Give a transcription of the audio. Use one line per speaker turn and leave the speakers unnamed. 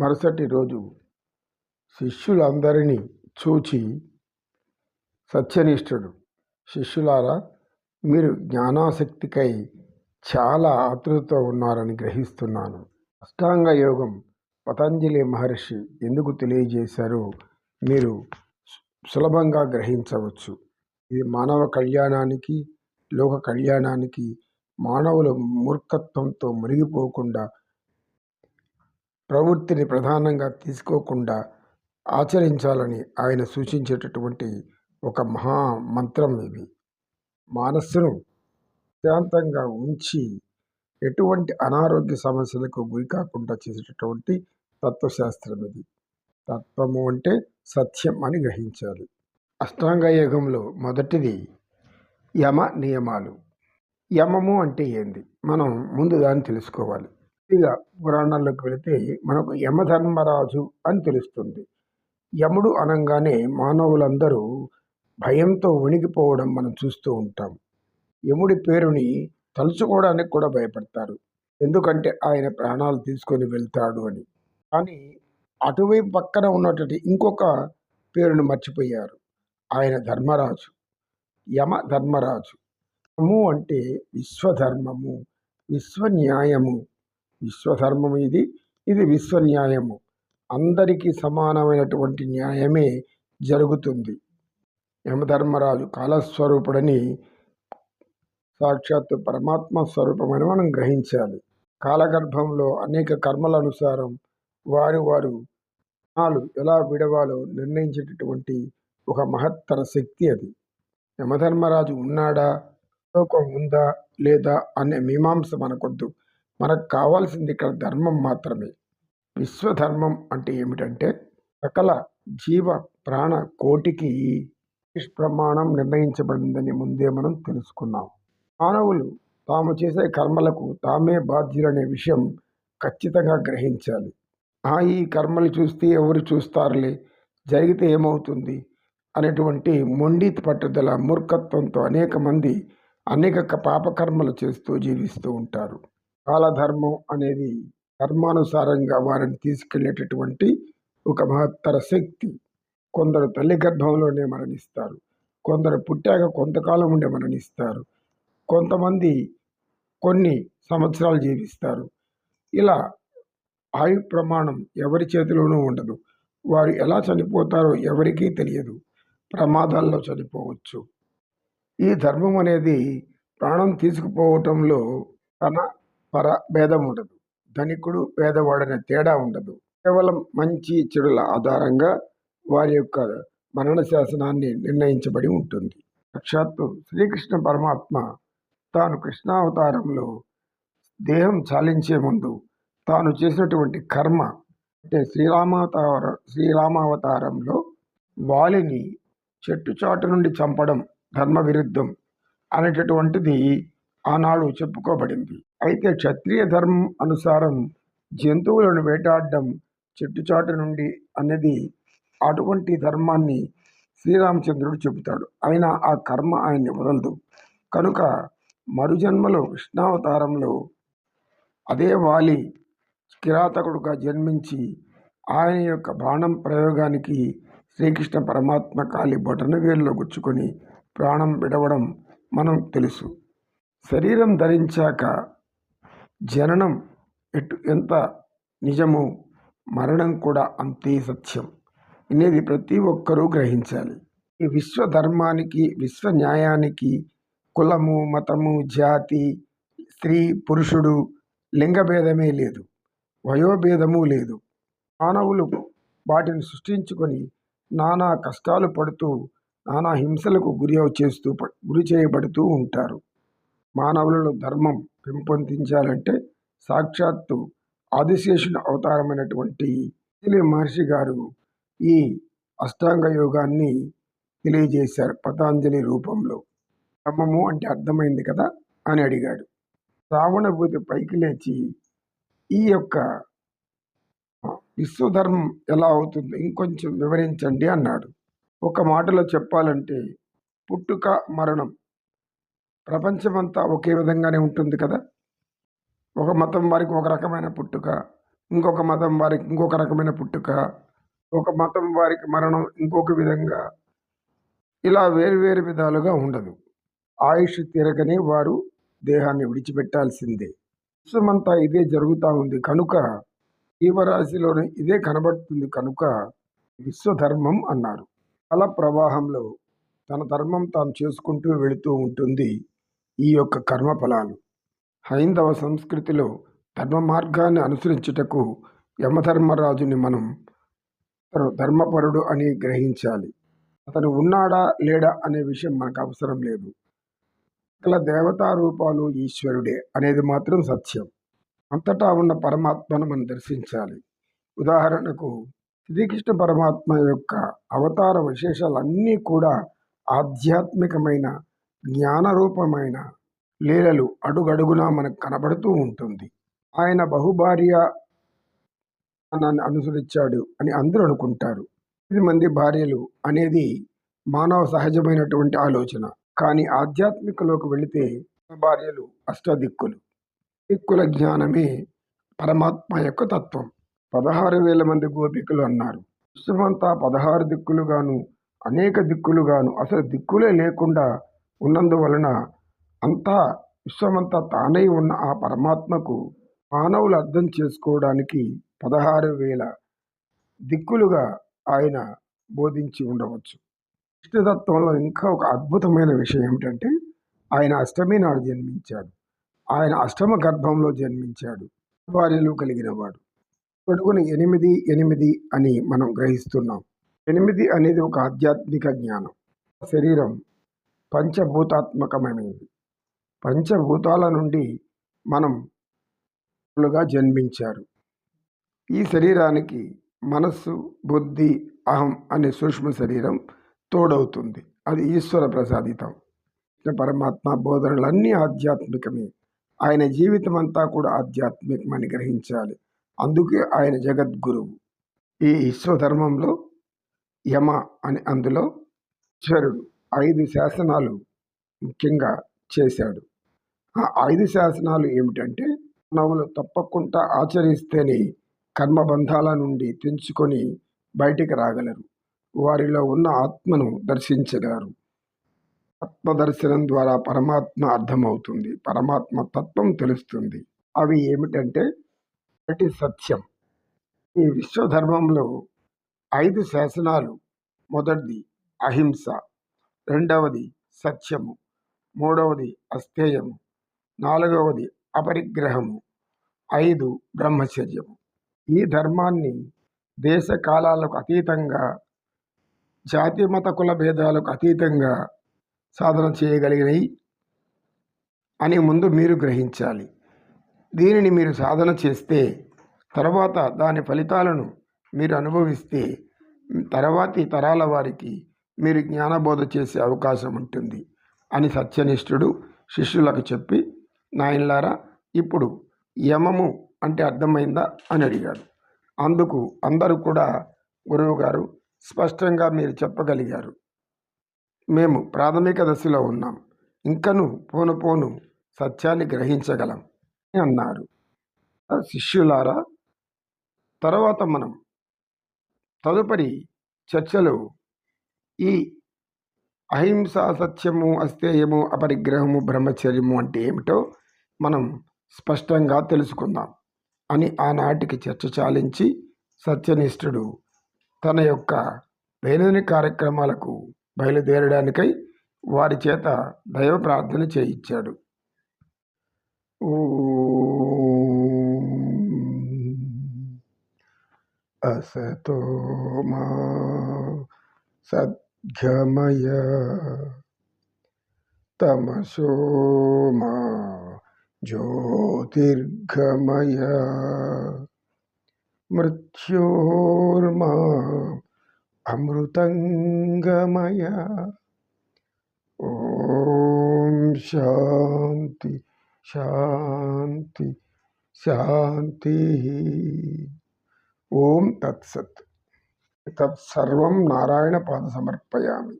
మరుసటి రోజు శిష్యులందరినీ చూచి సత్యనిష్ఠుడు శిష్యులారా మీరు జ్ఞానాసక్తికై చాలా ఆతృతతో ఉన్నారని గ్రహిస్తున్నాను. అష్టాంగ యోగం పతంజలి మహర్షి ఎందుకు తెలియజేశారో మీరు సులభంగా గ్రహించవచ్చు. ఇది మానవ కళ్యాణానికి లోక కళ్యాణానికి మానవుల మూర్ఖత్వంతో మునిగిపోకుండా ప్రవృత్తిని ప్రధానంగా తీసుకోకుండా ఆచరించాలని ఆయన సూచించేటటువంటి ఒక మహా మంత్రం ఇది. మనస్సును శాంతంగా ఉంచి ఎటువంటి అనారోగ్య సమస్యలకు గురి కాకుండా చేసేటటువంటి తత్వశాస్త్రం ఇది. తత్వము అంటే సత్యం అని గ్రహించాలి. అష్టాంగ యోగంలో మొదటిది యమ నియమాలు. యమము అంటే ఏంది? మనం ముందు దాన్ని తెలుసుకోవాలి. ఇక పురాణాల్లోకి వెళితే మనకు యమధర్మరాజు అని తెలుస్తుంది. యముడు అనగానే మానవులందరూ భయంతో వణికిపోవడం మనం చూస్తూ ఉంటాం. యముడి పేరుని తలుచుకోవడానికి కూడా భయపడతారు. ఎందుకంటే ఆయన ప్రాణాలు తీసుకొని వెళ్తాడు అని. కానీ అటువైపు పక్కన ఉన్నటువంటి ఇంకొక పేరును మర్చిపోయారు. ఆయన ధర్మరాజు. యమ ధర్మరాజు యము అంటే విశ్వధర్మము విశ్వన్యాయము. విశ్వధర్మం ఇది. ఇది విశ్వన్యాయము. అందరికీ సమానమైనటువంటి న్యాయమే జరుగుతుంది. యమధర్మరాజు కాలస్వరూపుడని సాక్షాత్తు పరమాత్మ స్వరూపమని మనం గ్రహించాలి. కాలగర్భంలో అనేక కర్మల అనుసారం వారు వారు నాలు ఎలా విడవాలో నిర్ణయించేటటువంటి ఒక మహత్తర శక్తి అది. యమధర్మరాజు ఉన్నాడా? లోకం ఉందా లేదా అనే మీమాంస మనకొద్దు. మనకు కావాల్సింది ఇక్కడ ధర్మం మాత్రమే. విశ్వధర్మం అంటే ఏమిటంటే సకల జీవ ప్రాణ కోటికి ప్రమాణం నిర్ణయించబడిందని ముందే మనం తెలుసుకున్నాం. మానవులు తాము చేసే కర్మలకు తామే బాధ్యులనే విషయం ఖచ్చితంగా గ్రహించాలి. ఆ ఈ కర్మలు చూస్తే ఎవరు చూస్తారులే? జరిగితే ఏమవుతుంది? అనేటువంటి మొండి పట్టుదల మూర్ఖత్వంతో అనేక మంది అనేక పాపకర్మలు చేస్తూ జీవిస్తూ ఉంటారు. కాలధర్మం అనేది కర్మానుసారంగా వారిని తీసుకెళ్ళేటటువంటి ఒక మహత్తర శక్తి. కొందరు తల్లి గర్భంలోనే మరణిస్తారు. కొందరు పుట్టాక కొంతకాలం ఉండే మరణిస్తారు. కొంతమంది కొన్ని సంవత్సరాలు జీవిస్తారు. ఇలా ఆయు ప్రమాణం ఎవరి చేతిలోనూ ఉండదు. వారు ఎలా చనిపోతారో ఎవరికీ తెలియదు. ప్రమాదాల్లో చనిపోవచ్చు. ఈ ధర్మం అనేది ప్రాణం తీసుకుపోవటంలో తన పర భేదం ఉండదు. ధనికుడు పేదవాడనే తేడా ఉండదు. కేవలం మంచి చెడుల ఆధారంగా వారి యొక్క మరణ శాసనాన్ని నిర్ణయించబడి ఉంటుంది. సాక్షాత్తు శ్రీకృష్ణ పరమాత్మ తాను కృష్ణావతారంలో దేహం చాలించే ముందు తాను చేసినటువంటి కర్మ అంటే శ్రీరామావతార శ్రీరామావతారంలో వాలిని చెట్టు చాటు నుండి చంపడం ధర్మ విరుద్ధం అనేటటువంటిది ఆనాడు చెప్పుకోబడింది. అయితే క్షత్రియ ధర్మం అనుసారం జంతువులను వేటాడడం చెట్టుచాటు నుండి అనేది అటువంటి ధర్మాన్ని శ్రీరామచంద్రుడు చెబుతాడు. అయినా ఆ కర్మ ఆయన్ని వదలదు. కనుక మరుజన్మలో కృష్ణావతారంలో అదే వాలి కిరాతకుడుగా జన్మించి ఆయన యొక్క బాణం ప్రయోగానికి శ్రీకృష్ణ పరమాత్మ కాలి బొటనవేలులో గుచ్చుకొని ప్రాణం విడవడం మనం తెలుసు. శరీరం ధరించాక జననం ఎటు ఎంత నిజమో మరణం కూడా అంతే సత్యం అనేది ప్రతి ఒక్కరూ గ్రహించాలి. ఈ విశ్వ ధర్మానికి విశ్వ న్యాయానికి కులము మతము జాతి స్త్రీ పురుషుడు లింగభేదమే లేదు వయోభేదము లేదు. మానవులు వాటిని సృష్టించుకొని నానా కష్టాలు పడుతూ నానా హింసలకు గురి చేస్తూ గురి చేయబడుతూ ఉంటారు. మానవులను ధర్మం పెంపొందించాలంటే సాక్షాత్తు ఆదిశేషుని అవతారమైనటువంటి పతంజలి మహర్షి గారు ఈ అష్టాంగ యోగాన్ని తెలియజేశారు పతాంజలి రూపంలో. ధర్మము అంటే అర్థమైంది కదా అని అడిగాడు. రావణభూతి పైకి లేచి ఈ యొక్క విశ్వధర్మం ఎలా అవుతుందో ఇంకొంచెం వివరించండి అన్నాడు. ఒక మాటలో చెప్పాలంటే పుట్టుక మరణం ప్రపంచమంతా ఒకే విధంగానే ఉంటుంది కదా? ఒక మతం వారికి ఒక రకమైన పుట్టుక ఇంకొక మతం వారికి ఇంకొక రకమైన పుట్టుక ఒక మతం వారికి మరణం ఇంకొక విధంగా. ఇలా వేరు వేరు విధాలుగా ఉండదు. ఆయుష్ తీరకనే వారు దేహాన్ని విడిచిపెట్టాల్సిందే. విశ్వమంతా ఇదే జరుగుతూ ఉంది. కనుక జీవరాశిలోనే ఇదే కనబడుతుంది. కనుక విశ్వధర్మం అన్నారు. అలా ప్రవాహంలో తన ధర్మం తాను చేసుకుంటూ వెళుతూ ఉంటుంది. ఈ యొక్క కర్మ ఫలాలు హైందవ సంస్కృతిలో ధర్మ మార్గాన్ని అనుసరించుటకు యమధర్మరాజుని మనం ధర్మపరుడు అని గ్రహించాలి. అతను ఉన్నాడా లేడా అనే విషయం మనకు అవసరం లేదు. సకల దేవతా రూపాలు ఈశ్వరుడే అనేది మాత్రం సత్యం. అంతటా ఉన్న పరమాత్మను మనం దర్శించాలి. ఉదాహరణకు శ్రీకృష్ణ పరమాత్మ యొక్క అవతార విశేషాలన్నీ కూడా ఆధ్యాత్మికమైన జ్ఞానరూపమైన లీలలు అడుగడుగునా మనకు కనబడుతూ ఉంటుంది. ఆయన బహుభార్య నన్ను అనుసరించాడు అని అందరూ అనుకుంటారు. ఎనిమిది మంది భార్యలు అనేది మానవ సహజమైనటువంటి ఆలోచన. కానీ ఆధ్యాత్మికలోకి వెళితే భార్యలు అష్టదిక్కులు. దిక్కుల జ్ఞానమే పరమాత్మ యొక్క తత్వం. పదహారు వేల మంది గోపికలు అన్నారు. విశ్వమంతా పదహారు దిక్కులుగాను అనేక దిక్కులుగాను అసలు దిక్కులే లేకుండా ఉన్నందువలన అంతా విశ్వమంతా తానై ఉన్న ఆ పరమాత్మకు మానవులు అర్థం చేసుకోవడానికి పదహారు వేల దిక్కులుగా ఆయన బోధించి ఉండవచ్చు. కృష్ణతత్వంలో ఇంకా ఒక అద్భుతమైన విషయం ఏమిటంటే ఆయన అష్టమి నాడు జన్మించాడు. ఆయన అష్టమ గర్భంలో జన్మించాడు. భార్యలు కలిగినవాడు. పొడుగున ఎనిమిది ఎనిమిది అని మనం గ్రహిస్తున్నాం. ఎనిమిది అనేది ఒక ఆధ్యాత్మిక జ్ఞానం. శరీరం పంచభూతాత్మకమైనది. పంచభూతాల నుండి మనం జన్మించారు. ఈ శరీరానికి మనస్సు బుద్ధి అహం అనే సూక్ష్మ శరీరం తోడవుతుంది. అది ఈశ్వర ప్రసాదితం. పరమాత్మ బోధనలన్నీ ఆధ్యాత్మికమే. ఆయన జీవితం అంతా కూడా ఆధ్యాత్మికమని గ్రహించాలి. అందుకే ఆయన జగద్గురువు. ఈ విశ్వధర్మంలో యమ అని అందులో చరుడు. ఐదు శాసనాలు ముఖ్యంగా చేశాడు. ఆ ఐదు శాసనాలు ఏమిటంటే మానవులు తప్పకుండా ఆచరిస్తేనే కర్మబంధాల నుండి తెంచుకొని బయటికి రాగలరు. వారిలో ఉన్న ఆత్మను దర్శించగలరు. ఆత్మదర్శనం ద్వారా పరమాత్మ అర్థమవుతుంది. పరమాత్మ తత్వం తెలుస్తుంది. అవి ఏమిటంటే ఒకటి సత్యం. ఈ విశ్వధర్మంలో ఐదు శాసనాలు. మొదటిది అహింస. రెండవది సత్యము మూడవది అస్థేయము నాలుగవది అపరిగ్రహము ఐదు బ్రహ్మచర్యము. ఈ ధర్మాన్ని దేశ కాలాలకు అతీతంగా జాతి మత కుల భేదాలకు అతీతంగా సాధన చేయగలిగినవి అని ముందు మీరు గ్రహించాలి. దీనిని మీరు సాధన చేస్తే తర్వాత దాని ఫలితాలను మీరు అనుభవిస్తే తర్వాతి తరాల వారికి మీరు జ్ఞానబోధ చేసే అవకాశం ఉంటుంది అని సత్యనిష్ఠుడు శిష్యులకు చెప్పి నాయనలారా ఇప్పుడు యమము అంటే అర్థమైందా? అని అడిగాడు. అందుకు అందరూ కూడా గురువుగారు స్పష్టంగా మీరు చెప్పగలిగారు. మేము ప్రాథమిక దశలో ఉన్నాం. ఇంకను పోను పోను సత్యాన్ని గ్రహించగలం అన్నారు. శిష్యులారా తర్వాత మనం తదుపరి చర్చలు ఈ అహింస సత్యము అస్థేయము అపరిగ్రహము బ్రహ్మచర్యము అంటే ఏమిటో మనం స్పష్టంగా తెలుసుకుందాం అని ఆనాటికి చర్చ చాలించి సత్యనిష్ఠుడు తన యొక్క దైనందిన కార్యక్రమాలకు బయలుదేరడానికై వారి చేత దైవ ప్రార్థన చేయించాడు. ఊసేతో మా సత్ घमय तमसो ज्योतिर्घमय मृत्योर्मा अमृतंगमय ॐ शांति शांति शांति ओम तत्सत्। తత్సర్వం నారాయణ పాద సమర్పయామి